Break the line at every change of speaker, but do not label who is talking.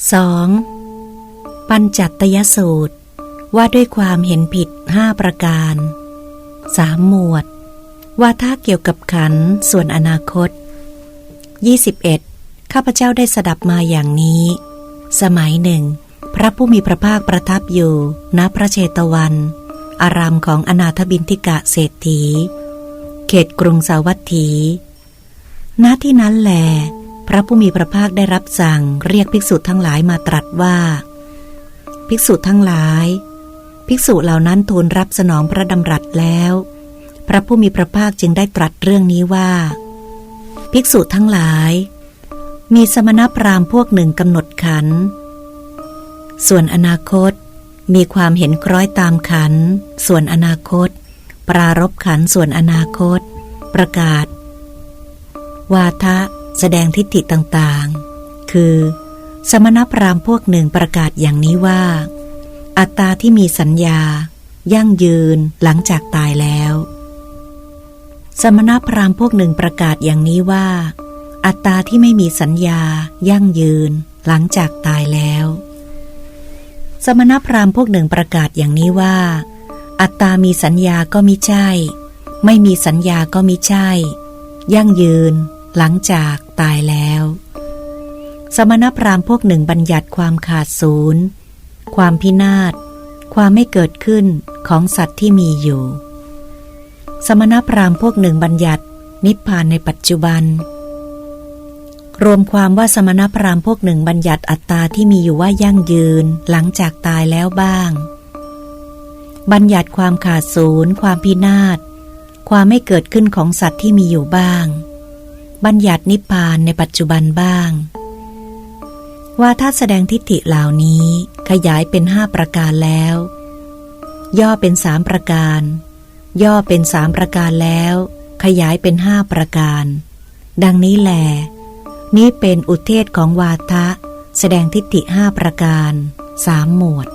2. ปัญจัตยสูตร ว่าด้วยความเห็นผิดห้าประการ 3. หมวด ว่าถ้าเกี่ยวกับขันส่วนอนาคต 21. ข้าพเจ้าได้สดับมาอย่างนี้ สมัยหนึ่ง พระผู้มีพระภาคประทับอยู่ณพระเชตวัน อารามของอนาถบินทิกะเศรษฐี เขตกรุงสาวัตถี ณที่นั้นแหล พระผู้มีพระภาคได้รับสั่งเรียกภิกษุทั้งหลายมาตรัสว่า ภิกษุทั้งหลาย ภิกษุเหล่านั้นทูลรับสนองพระดำรัสแล้ว พระผู้มีพระภาคจึงได้ตรัสเรื่องนี้ว่า ภิกษุทั้งหลาย มีสมณพราหมณ์พวกหนึ่งกำหนดขัน ส่วนอนาคต มีความเห็นคล้อยตามขัน ส่วนอนาคต ปรารบขันส่วนอนาคต ประกาศ วาทะ แสดงทิฏฐิต่างๆ คือ สมณพราหมณ์พวกหนึ่งประกาศอย่างนี้ว่า อัตตาที่มีสัญญา ยั่งยืนหลังจากตายแล้ว สมณพราหมณ์พวกหนึ่งประกาศอย่างนี้ว่า อัตตาที่ไม่มีสัญญา ยั่งยืน หลังจากตายแล้ว สมณพราหมณ์พวกหนึ่งประกาศอย่างนี้ว่า อัตตามีสัญญาก็มิใช่ ไม่มีสัญญาก็มิใช่ ยั่งยืน หลังจากตายแล้ว สมณพราหมณ์พวกหนึ่งบัญญัติความขาดศูนย์ความพินาศ ความไม่เกิดขึ้นของสัตว์ที่มีอยู่ สมณพราหมณ์พวกหนึ่งบัญญัตินิพพานในปัจจุบัน รวมความว่าสมณพราหมณ์พวกหนึ่งบัญญัติอัตตาที่มีอยู่ว่ายั่งยืนหลังจากตายแล้วบ้าง บัญญัติความขาดศูนย์ ความพินาศ ความไม่เกิดขึ้นของสัตว์ที่มีอยู่บ้าง บัญญัตินิพพานในปัจจุบันบ้าง ว่าถ้าแสดงทิฏฐิเหล่านี้ขยายเป็นห้าประการแล้ว ย่อเป็นสามประการ ย่อเป็นสามประการแล้ว ขยายเป็นห้าประการ ดังนี้แหลนี้เป็นอุเทศของวาทะ แสดงทิฏฐิห้าประการสามหมวด